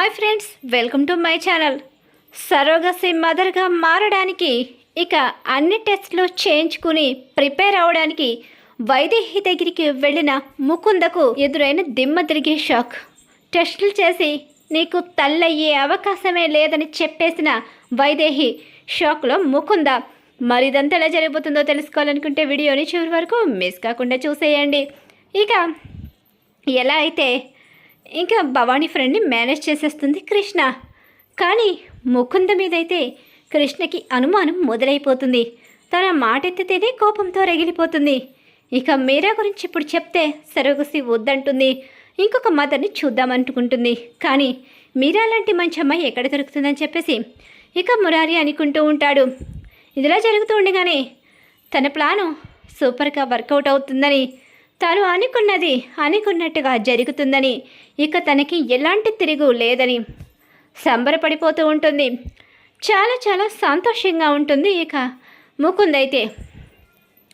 Hi friends welcome to my channel. Surrogacy మదర్గా మారడానికి ఇక అన్ని టెస్ట్లు చేయించుకుని ప్రిపేర్ అవడానికి వైదేహి దగ్గరికి వెళ్ళిన ముకుందకు ఎదురైన దిమ్మ తిరిగే షాక్. టెస్టులు చేసి నీకు తల్లయ్యే అవకాశమే లేదని చెప్పేసిన వైదేహి షాక్లో ముకుంద మరి ఇదంతా ఎలా జరిగిపోతుందో తెలుసుకోవాలనుకుంటే వీడియోని చివరి వరకు మిస్ కాకుండా చూసేయండి. ఇక ఎలా అయితే ఇంకా భవానీ ఫ్రెండ్ని మేనేజ్ చేసేస్తుంది కృష్ణ. కానీ ముకుంద మీదైతే కృష్ణకి అనుమానం మొదలైపోతుంది. తన మాట ఎత్తితేనే కోపంతో రగిలిపోతుంది. ఇక మీరా గురించి ఇప్పుడు చెప్తే సరగసి వద్దంటుంది. ఇంకొక మదర్ని చూద్దామనుకుంటుంది కానీ మీరా లాంటి మంచి అమ్మాయి ఎక్కడ దొరుకుతుందని చెప్పేసి ఇక మురారి అనుకుంటూ ఉంటాడు. ఇదిలా జరుగుతూ ఉండగానే తన ప్లాను సూపర్గా వర్కౌట్ అవుతుందని తను అనుకున్నది అనుకున్నట్టుగా జరుగుతుందని. ఇక తనకి ఎలాంటి తిరుగు లేదని సంబరపడిపోతూ ఉంటుంది. చాలా చాలా సంతోషంగా ఉంటుంది ఇక. ముకుంద్ అయితే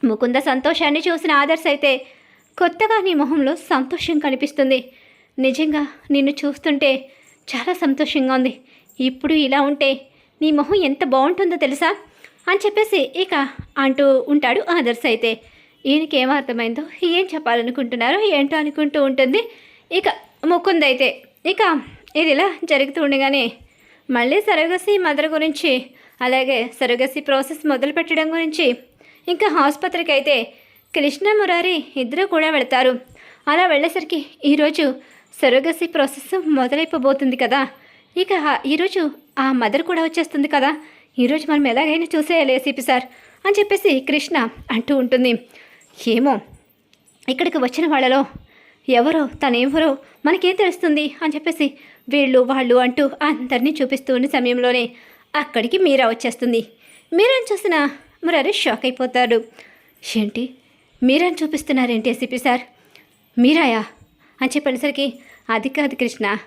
ముకుంద సంతోషాన్ని చూసిన ఆదర్శ్ అయితే కొత్తగా నీ మొహంలో సంతోషం కనిపిస్తుంది. నిజంగా నిన్ను చూస్తుంటే చాలా సంతోషంగా ఉంది. ఇప్పుడు ఇలా ఉంటే నీ మొహం ఎంత బాగుంటుందో తెలుసా? అని చెప్పేసి ఇక అంటూ ఉంటాడు ఆదర్శ్ అయితే. ఈయనకి ఏం అర్థమైందో ఏం చెప్పాలనుకుంటున్నారో ఏంటో అనుకుంటూ ఉంటుంది. ఇక ముకుందైతే ఇక ఇది ఇలా జరుగుతూ ఉండగానే మళ్ళీ సరగసి మదర్ గురించి అలాగే సరగసి ప్రాసెస్ మొదలు పెట్టడం గురించి ఇంకా ఆసుపత్రికి అయితే కృష్ణ మురారి ఇద్దరు కూడా వెళతారు. అలా వెళ్ళేసరికి ఈరోజు సరగసి ప్రాసెస్ మొదలైపోబోతుంది కదా. ఇక ఈరోజు ఆ మదర్ కూడా వచ్చేస్తుంది కదా. ఈరోజు మనం ఎలాగైనా చూసేయాలి ఏసీపీ సార్ అని చెప్పేసి కృష్ణ అంటూ ఉంటుంది. ఏమో ఇక్కడికి వచ్చిన వాళ్ళలో ఎవరో తనేవరో మనకేం తెలుస్తుంది అని చెప్పేసి వీళ్ళు వాళ్ళు అంటూ అందరినీ చూపిస్తూ ఉన్న సమయంలోనే అక్కడికి మీరా వచ్చేస్తుంది. మీరాని చూసిన మురారి షాక్ అయిపోతాడు. ఏంటి? మీరాని చూపిస్తున్నారేంటి ఎస్సీపీ సార్? మీరాయా? అని చెప్పేసరికి అది కాదు కృష్ణ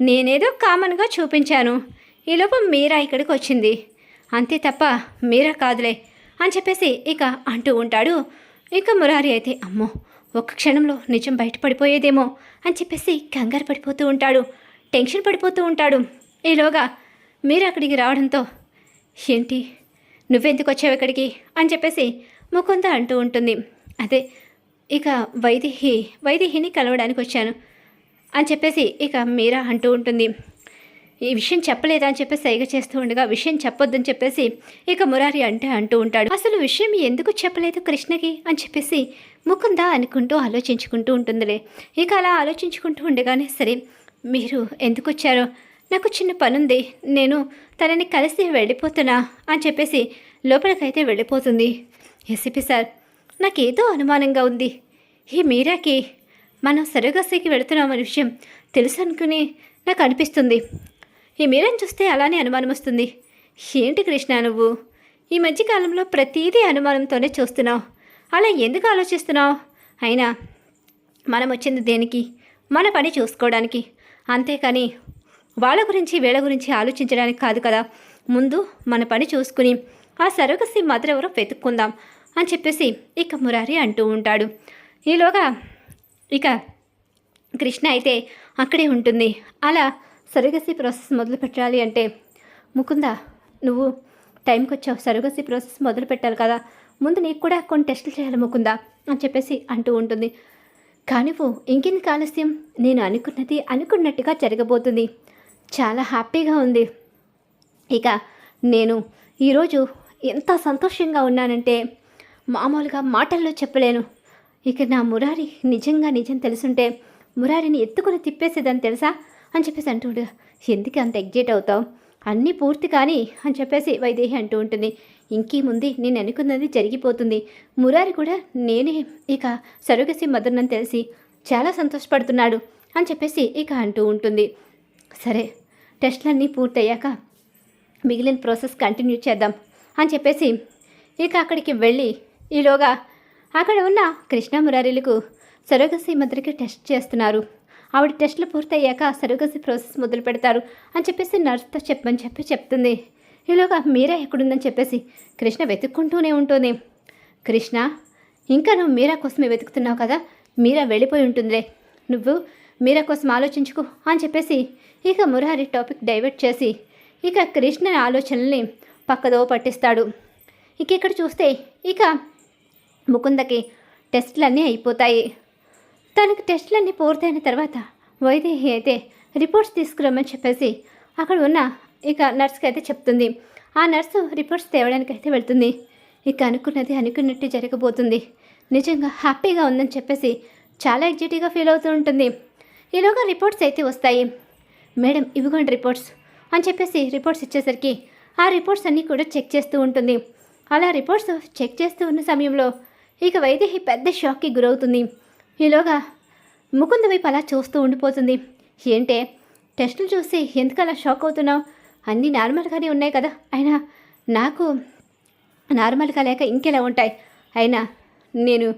నేనేదో కామన్గా చూపించాను. ఈలోపు మీరా ఇక్కడికి వచ్చింది. అంతే తప్ప మీరా కాదులే అని చెప్పేసి ఇక అంటూ ఉంటాడు ఇక మురారి అయితే అమ్మో ఒక్క క్షణంలో నిజం బయటపడిపోయేదేమో అని చెప్పేసి కంగారు పడిపోతూ ఉంటాడు. టెన్షన్ పడిపోతూ ఉంటాడు. ఈలోగా మీరు అక్కడికి రావడంతో ఏంటి నువ్వెందుకు వచ్చావు ఇక్కడికి? అని చెప్పేసి ముకుంద అంటూ ఉంటుంది. అదే ఇక వైదేహి వైదేహిని కలవడానికి వచ్చాను అని చెప్పేసి ఇక మీరా అంటూ ఉంటుంది. ఈ విషయం చెప్పలేదా అని చెప్పేసి సైగ చేస్తూ ఉండగా విషయం చెప్పొద్దని చెప్పేసి ఇక మురారి అంటే అంటూ ఉంటాడు. అసలు విషయం ఎందుకు చెప్పలేదు కృష్ణకి అని చెప్పేసి ముకుందా అనుకుంటూ ఆలోచించుకుంటూ ఉంటుందిలే. ఇక అలా ఆలోచించుకుంటూ ఉండగానే సరే మీరు ఎందుకు వచ్చారో నాకు చిన్న పనుంది. నేను తనని కలిసి వెళ్ళిపోతున్నా అని చెప్పేసి లోపలికైతే వెళ్ళిపోతుంది. ఎస్సిపి సార్ నాకేదో అనుమానంగా ఉంది. ఈ మీరాకి మనం సరగసికి వెళుతున్నామనే విషయం తెలుసు అనుకుని నాకు అనిపిస్తుంది. ఈ మీరని చూస్తే అలానే అనుమానం వస్తుంది. ఏంటి కృష్ణ నువ్వు? ఈ మధ్యకాలంలో ప్రతీదీ అనుమానంతోనే చూస్తున్నావు. అలా ఎందుకు ఆలోచిస్తున్నావు? అయినా మనం వచ్చింది దేనికి? మన పని చూసుకోవడానికి. అంతేకాని వాళ్ళ గురించి వీళ్ళ గురించి ఆలోచించడానికి కాదు కదా. ముందు మన పని చూసుకుని ఆ సరగసి మధురెవరో వెతుక్కుందాం అని చెప్పేసి ఇక మురారి అంటూ ఉంటాడు. ఈలోగా ఇక కృష్ణ అయితే అక్కడే ఉంటుంది. అలా సరుగసి ప్రాసెస్ మొదలు పెట్టాలి అంటే ముకుంద నువ్వు టైంకి వచ్చావు సరుగసి ప్రాసెస్ మొదలు పెట్టాలి కదా. ముందు నీకు కూడా కొన్ని టెస్టులు చేయాలి ముకుంద అని చెప్పేసి అంటూ ఉంటుంది. కానీ ఇంకెన్ని ఆలస్యం? నేను అనుకున్నది అనుకున్నట్టుగా జరగబోతుంది. చాలా హ్యాపీగా ఉంది. ఇక నేను ఈరోజు ఎంత సంతోషంగా ఉన్నానంటే మామూలుగా మాటల్లో చెప్పలేను. ఇక నా మురారి నిజంగా నిజం తెలుసుంటే మురారిని ఎత్తుకొని తిప్పేసేదని తెలుసా? అని చెప్పేసి అంటుండు. ఎందుకు అంత ఎగ్జైట్ అవుతావు? అన్నీ పూర్తి కానీ అని చెప్పేసి వైదేహి అంటూ ఉంటుంది. ఇంకీ ముందు నేను అనుకున్నది జరిగిపోతుంది. మురారి కూడా నేనే ఇక సరుగసి మదర్నని తెలిసి చాలా సంతోషపడుతున్నాడు అని చెప్పేసి ఇక అంటూ ఉంటుంది. సరే టెస్ట్లన్నీ పూర్తయ్యాక మిగిలిన ప్రాసెస్ కంటిన్యూ చేద్దాం అని చెప్పేసి ఇక అక్కడికి వెళ్ళి ఈలోగా అక్కడ ఉన్న కృష్ణ మురారీలకు సరోగసి మదర్కి టెస్ట్ చేస్తున్నారు. ఆవిడ టెస్టులు పూర్తయ్యాక సరుగసి ప్రాసెస్ మొదలు పెడతారు అని చెప్పేసి నర్స్తో చెప్పని చెప్పి చెప్తుంది. ఈలోగా మీరా ఎక్కడుందని చెప్పేసి కృష్ణ వెతుక్కుంటూనే ఉంటుంది. కృష్ణ ఇంకా నువ్వు మీరా కోసమే వెతుకుతున్నావు కదా? మీరా వెళ్ళిపోయి ఉంటుందిలే. నువ్వు మీరా కోసం ఆలోచించుకో అని చెప్పేసి ఇక మురారి టాపిక్ డైవర్ట్ చేసి ఇక కృష్ణ ఆలోచనల్ని పక్కదో పట్టిస్తాడు. ఇక ఇక్కడ చూస్తే ఇక ముకుందకి టెస్టులన్నీ అయిపోతాయి. తనకు టెస్టులన్నీ పూర్తయిన తర్వాత వైదేహి అయితే రిపోర్ట్స్ తీసుకురమ్మని చెప్పేసి అక్కడ ఉన్న ఇక నర్స్కి అయితే చెప్తుంది. ఆ నర్సు రిపోర్ట్స్ తేవడానికి అయితే వెళ్తుంది. ఇక అనుకున్నది అనుకున్నట్టు జరగబోతుంది. నిజంగా హ్యాపీగా ఉందని చెప్పేసి చాలా ఎగ్జైటీగా ఫీల్ అవుతూ ఉంటుంది. ఈలోగా రిపోర్ట్స్ అయితే వస్తాయి. మేడం ఇవిగోండి రిపోర్ట్స్ అని చెప్పేసి రిపోర్ట్స్ ఇచ్చేసరికి ఆ రిపోర్ట్స్ అన్నీ కూడా చెక్ చేస్తూ ఉంటుంది. అలా రిపోర్ట్స్ చెక్ చేస్తూ ఉన్న సమయంలో ఇక వైదేహి పెద్ద షాక్కి గురవుతుంది. ఈలోగా ముకుంద వైపు అలా చూస్తూ ఉండిపోతుంది. ఏంటే? టెస్టులు చూసి ఎందుకలా షాక్ అవుతున్నావు? అన్నీ నార్మల్గానే ఉన్నాయి కదా. అయినా నాకు నార్మల్గా లేక ఇంకెలా ఉంటాయి? అయినా నేను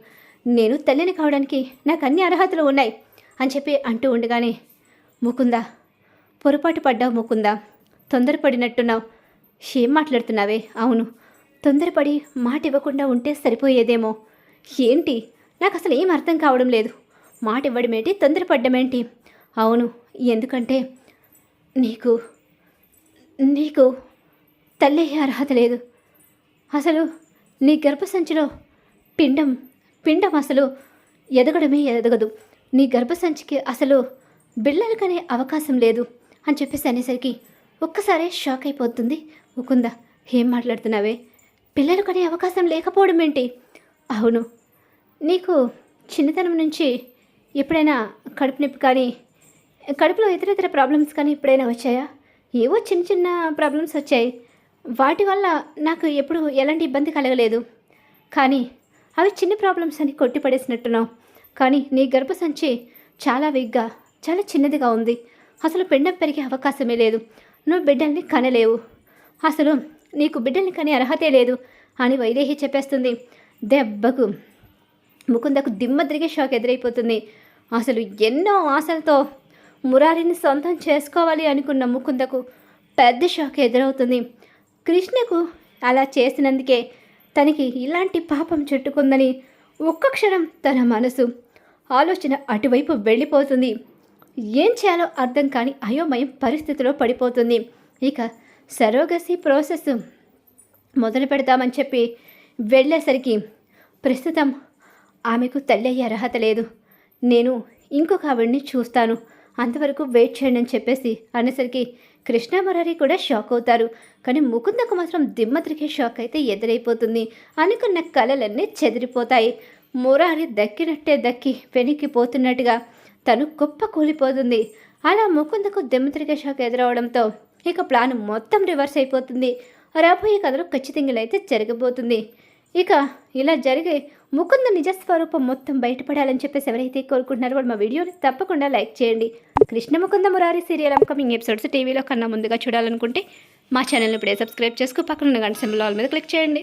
నేను తల్లిని కావడానికి నాకు అన్ని అర్హతలు ఉన్నాయి అని చెప్పి అంటూ ఉండగానే ముకుందా పొరపాటు పడ్డావు ముకుందా. తొందరపడినట్టున్నావు. ఏం మాట్లాడుతున్నావే? అవును తొందరపడి మాట ఇవ్వకుండా ఉంటే సరిపోయేదేమో. ఏంటి? నాకు అసలు ఏం అర్థం కావడం లేదు. మాట ఇవ్వడం ఏంటి తొందరపడ్డమేంటి? అవును ఎందుకంటే నీకు నీకు తల్లి అర్హత లేదు. అసలు నీ గర్భసంచిలో పిండం పిండం అసలు ఎదగడమే ఎదగదు. నీ గర్భసంచికి అసలు బిళ్ళలు కనే అవకాశం లేదు అని చెప్పేసి అనేసరికి ఒక్కసారే షాక్ అయిపోతుంది. ముకుంద ఏం మాట్లాడుతున్నావే? పిల్లలు కనే అవకాశం లేకపోవడం ఏంటి అవును నీకు చిన్నతనం నుంచి ఎప్పుడైనా కడుపు నొప్పి కానీ కడుపులో ఇతర ఇతర ప్రాబ్లమ్స్ కానీ ఎప్పుడైనా వచ్చాయా? ఏవో చిన్న చిన్న ప్రాబ్లమ్స్ వచ్చాయి. వాటి వల్ల నాకు ఎప్పుడు ఎలాంటి ఇబ్బంది కలగలేదు. కానీ అవి చిన్న ప్రాబ్లమ్స్ అని కొట్టిపడేసినట్టున్నావు కానీ నీ గర్భసంచి చాలా వీక్గా చాలా చిన్నదిగా ఉంది. అసలు పిండం పెరిగే అవకాశమే లేదు. నువ్వు బిడ్డల్ని కనలేవు. అసలు నీకు బిడ్డల్ని కనే అర్హతే లేదు అని వైదేహి చెప్పేస్తుంది. దెబ్బకు ముకుందకు దిమ్మ తిరిగే షాక్ ఎదురైపోతుంది. అసలు ఎన్నో ఆశలతో మురారిని సొంతం చేసుకోవాలి అనుకున్న ముకుందకు పెద్ద షాక్ ఎదురవుతుంది. కృష్ణకు అలా చేసినందుకే తనకి ఇలాంటి పాపం చుట్టుకుందని ఒక్క క్షణం తన మనసు ఆలోచన అటువైపు వెళ్ళిపోతుంది. ఏం చేయాలో అర్థం కాని అయోమయం పరిస్థితిలో పడిపోతుంది. ఇక సరోగసి ప్రాసెస్ మొదలు పెడతామని చెప్పి వెళ్ళేసరికి ప్రస్తుతం ఆమెకు తల్లి అయ్యే అర్హత లేదు. నేను ఇంకొక ఆవిడ్ని చూస్తాను. అంతవరకు వెయిట్ చేయండి అని చెప్పేసి అనేసరికి కృష్ణ మురారి కూడా షాక్ అవుతారు. కానీ ముకుందకు మాత్రం దిమ్మతిరిగే షాక్ అయితే ఎదురైపోతుంది. అనుకున్న కళలన్నీ చెదిరిపోతాయి. మురారి దక్కినట్టే దక్కి వెనక్కిపోతున్నట్టుగా తను కుప్ప కూలిపోతుంది. అలా ముకుందకు దిమ్మతిరిగే షాక్ ఎదురవడంతో ఇక ప్లాన్ మొత్తం రివర్స్ అయిపోతుంది. రాబోయే కథలో ఖచ్చితంగా అయితే జరగబోతుంది. ఇక ఇలా జరిగే ముకుంద నిజస్వరూపం మొత్తం బయటపడాలని చెప్పేసి ఎవరైతే కోరుకుంటున్నారో వాళ్ళు మా వీడియోని తప్పకుండా లైక్ చేయండి. Krishna Mukunda Murari serial upcoming episodes టీవీలో కన్నా ముందుగా చూడాలనుకుంటే మా ఛానల్ని ఇప్పుడే సబ్స్క్రైబ్ చేసుకు పక్కన ఉన్న గంట సింబల్ ఆల్ మీద క్లిక్ చేయండి.